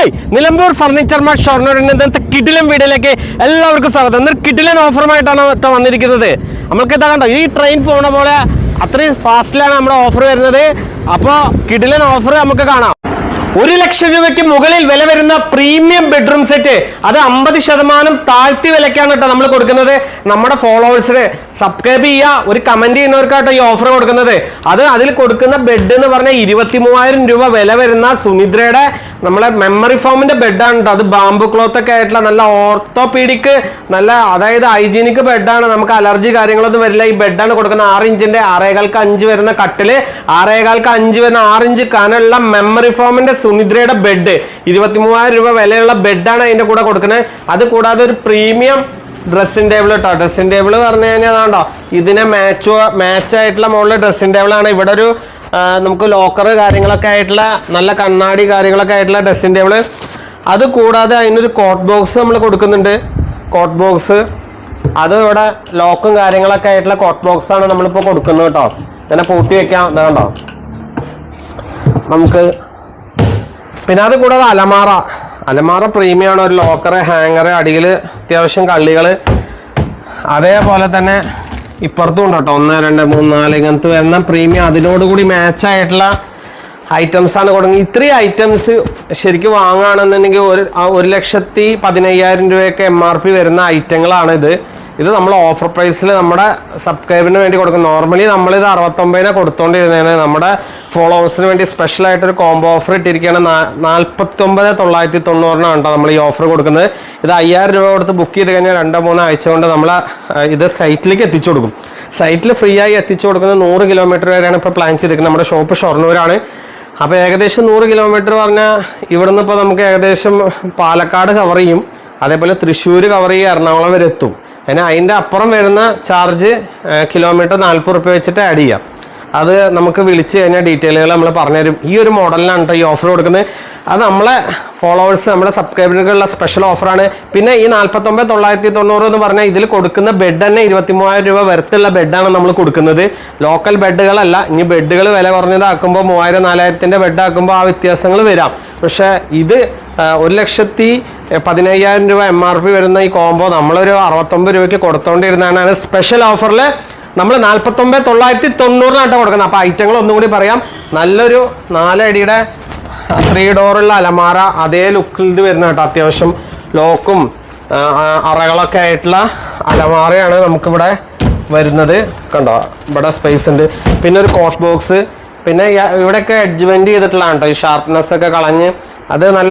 Hi Nilambur furniture mart ഷൊർണൂരിന്റെ ഇന്നത്തെ കിടിലൻ വീഡിയോയിലേക്ക് എല്ലാവർക്കും സ്വാഗതം. എന്നൊരു കിടിലൻ ഓഫറുമായിട്ടാണ് കേട്ടോ വന്നിരിക്കുന്നത്. നമ്മൾക്ക് ഇതാ കണ്ടോ ഈ ട്രെയിൻ പോണ പോലെ അത്രയും ഫാസ്റ്റിലാണ് നമ്മുടെ ഓഫർ വരുന്നത്. അപ്പോൾ കിടിലൻ ഓഫർ നമുക്ക് കാണാം. ഒരു ലക്ഷം രൂപയ്ക്ക് മുകളിൽ വില വരുന്ന പ്രീമിയം ബെഡ്റൂം സെറ്റ് അത് അമ്പത് ശതമാനം താഴ്ത്തി വിലക്കാണ് കേട്ടോ നമ്മൾ കൊടുക്കുന്നത്. നമ്മുടെ ഫോളോവേഴ്സിന് സബ്സ്ക്രൈബ് ചെയ്യുക ഒരു കമന്റ് ചെയ്യുന്നവർക്കാട്ടോ ഈ ഓഫർ കൊടുക്കുന്നത്. അത് അതിൽ കൊടുക്കുന്ന ബെഡ് എന്ന് പറഞ്ഞാൽ ഇരുപത്തി രൂപ വില വരുന്ന സുനിദ്രയുടെ നമ്മളെ മെമ്മറി ഫോമിന്റെ ബെഡാണ് കേട്ടോ അത് ബാംബു ക്ലോത്ത് ഒക്കെ ആയിട്ടുള്ള നല്ല ഓർത്തോപീഡിക് നല്ല അതായത് ഹൈജീനിക് ബെഡാണ് നമുക്ക് അലർജി കാര്യങ്ങളൊന്നും വരില്ല. ഈ ബെഡാണ് കൊടുക്കുന്നത് ആറ് ഇഞ്ചിന്റെ ആറേകാൽക്ക് അഞ്ച് വരുന്ന കട്ടിൽ. ആറേകാൽക്ക് അഞ്ച് വരുന്ന ആറ് ഇഞ്ച് കനുള്ള മെമ്മറി ഫോമിന്റെ സുനിദ്രയുടെ ബെഡ് ഇരുപത്തി മൂവായിരം രൂപ വിലയുള്ള ബെഡാണ് അതിന്റെ കൂടെ കൊടുക്കുന്നത്. അത് കൂടാതെ ഒരു പ്രീമിയം ഡ്രസ്സിംഗ് ടേബിൾ കേട്ടോ ഡ്രസ്സിംഗ് ടേബിൾ പറഞ്ഞു കഴിഞ്ഞാൽ അതാണ്ടോ ഇതിനെ മാച്ച് മാച്ച് ആയിട്ടുള്ള മുകളിൽ ഡ്രസ്സിംഗ് ടേബിളാണ് ഇവിടെ ഒരു നമുക്ക് ലോക്കർ കാര്യങ്ങളൊക്കെ ആയിട്ടുള്ള നല്ല കണ്ണാടി കാര്യങ്ങളൊക്കെ ആയിട്ടുള്ള ഡ്രസ്സിംഗ് ടേബിൾ അത് കൂടാതെ അതിനൊരു കോട്ട് ബോക്സ് നമ്മൾ കൊടുക്കുന്നുണ്ട്. കോട്ട് ബോക്സ് അത് ഇവിടെ ലോക്കും കാര്യങ്ങളൊക്കെ ആയിട്ടുള്ള കോട്ട് ബോക്സ് ആണ് നമ്മളിപ്പോൾ കൊടുക്കുന്നത് കേട്ടോ. ഇങ്ങനെ പൂട്ടി വെക്കാം ഇതാ കണ്ടോ നമുക്ക് പിന്നെ അത് കൂടാതെ അലമാറ. അലമാറ പ്രീമിയമാണ് ഒരു ലോക്കറ് ഹാങ്ങറ് അടിയിൽ അത്യാവശ്യം കള്ളികൾ അതേപോലെ തന്നെ ഇപ്പുറത്തും ഉണ്ട് കേട്ടോ. ഒന്ന് രണ്ട് മൂന്ന് നാല് ഇങ്ങനത്തെ വരുന്ന പ്രീമിയം അതിനോടുകൂടി മാച്ച് ആയിട്ടുള്ള ഐറ്റംസ് ആണ് കൊടുക്കുന്നത്. ഇത്രയും ഐറ്റംസ് ശരിക്കും വാങ്ങുകയാണെന്നുണ്ടെങ്കിൽ ഒരു ഒരു ലക്ഷത്തി പതിനയ്യായിരം രൂപയൊക്കെ എം ആർ പി വരുന്ന ഐറ്റങ്ങളാണ് ഇത് ഇത് നമ്മൾ ഓഫർ പ്രൈസിൽ നമ്മുടെ സബ്സ്ക്രൈബിന് വേണ്ടി കൊടുക്കും നോർമലി നമ്മളിത് അറുപത്തൊമ്പതിനെ കൊടുത്തോണ്ടിരുന്നതാണ് നമ്മുടെ ഫോളോവേഴ്സിന് വേണ്ടി സ്പെഷ്യൽ ആയിട്ടൊരു കോംബോ ഓഫർ ഇട്ടിരിക്കുകയാണ് നാൽപ്പത്തൊമ്പത് തൊള്ളായിരത്തി തൊണ്ണൂറിനാണ് കേട്ടോ നമ്മൾ ഈ ഓഫർ കൊടുക്കുന്നത്. ഇത് അയ്യായിരം രൂപ കൊടുത്ത് ബുക്ക് ചെയ്ത് കഴിഞ്ഞാൽ രണ്ടോ മൂന്നോ ആഴ്ച കൊണ്ട് നമ്മൾ ഇത് സൈറ്റിലേക്ക് എത്തിച്ചു കൊടുക്കും. സൈറ്റിൽ ഫ്രീ ആയി എത്തിച്ചു കൊടുക്കുന്നത് നൂറ് കിലോമീറ്റർ വരെയാണ് ഇപ്പോൾ പ്ലാൻ ചെയ്തിരിക്കുന്നത്. നമ്മുടെ ഷോപ്പ് ഷൊർണൂരാണ്. അപ്പോൾ ഏകദേശം നൂറ് കിലോമീറ്റർ പറഞ്ഞാൽ ഇവിടുന്ന് ഇപ്പോൾ നമുക്ക് ഏകദേശം പാലക്കാട് കവർ ചെയ്യും. അതേപോലെ തൃശ്ശൂർ കവർ ചെയ്യും എറണാകുളം വരെ എത്തും. അതിന് അതിന്റെ അപ്പുറം വരുന്ന ചാർജ് കിലോമീറ്റർ നാൽപ്പത് റുപ്യ വെച്ചിട്ട് ആഡ് ചെയ്യാം. അത് നമുക്ക് വിളിച്ച് കഴിഞ്ഞാൽ ഡീറ്റെയിലുകൾ നമ്മൾ പറഞ്ഞുതരും. ഈ ഒരു മോഡലിനാണ് കേട്ടോ ഈ ഓഫർ കൊടുക്കുന്നത്. അത് നമ്മളെ ഫോളോവേഴ്സ് നമ്മുടെ സബ്സ്ക്രൈബറുകളുള്ള സ്പെഷ്യൽ ഓഫറാണ് പിന്നെ ഈ നാൽപ്പത്തൊമ്പത് തൊള്ളായിരത്തി തൊണ്ണൂറ് എന്ന് പറഞ്ഞാൽ ഇതിൽ കൊടുക്കുന്ന ബെഡ് തന്നെ ഇരുപത്തി മൂവായിരം രൂപ വരത്തുള്ള ബെഡാണ് നമ്മൾ കൊടുക്കുന്നത്. ലോക്കൽ ബെഡുകളല്ല ഇനി ബെഡുകൾ വില കുറഞ്ഞതാക്കുമ്പോൾ മൂവായിരം നാലായിരത്തിന്റെ ബെഡാക്കുമ്പോൾ ആ വ്യത്യാസങ്ങൾ വരാം. പക്ഷേ ഇത് ഒരു ലക്ഷത്തി പതിനയ്യായിരം രൂപ എം ആർ പി വരുന്ന ഈ കോംബോ നമ്മളൊരു അറുപത്തൊമ്പത് രൂപയ്ക്ക് കൊടുത്തോണ്ടിരുന്നതാണ്. സ്പെഷ്യൽ ഓഫറിൽ നമ്മൾ നാൽപ്പത്തൊമ്പത് തൊള്ളായിരത്തി തൊണ്ണൂറിനാട്ടോ കൊടുക്കുന്നത്. അപ്പോൾ ഐറ്റങ്ങൾ ഒന്നും കൂടി പറയാം. നല്ലൊരു നാലടിയുടെ ത്രീ ഡോറുള്ള അലമാര അതേ ലുക്കിൽ ഇത് വരുന്ന കേട്ടോ. അത്യാവശ്യം ലോക്കും അറകളൊക്കെ ആയിട്ടുള്ള അലമാരയാണ് നമുക്കിവിടെ വരുന്നത്. കണ്ടോ? ഇവിടെ സ്പേസ് ഉണ്ട്. പിന്നെ ഒരു കോട്ട് ബോക്സ് പിന്നെ ഇവിടെയൊക്കെ അഡ്ജ്മെന്റ് ചെയ്തിട്ടുള്ളതാണ് കേട്ടോ. ഈ ഷാർപ്നെസ് ഒക്കെ കളഞ്ഞ്. അത് നല്ല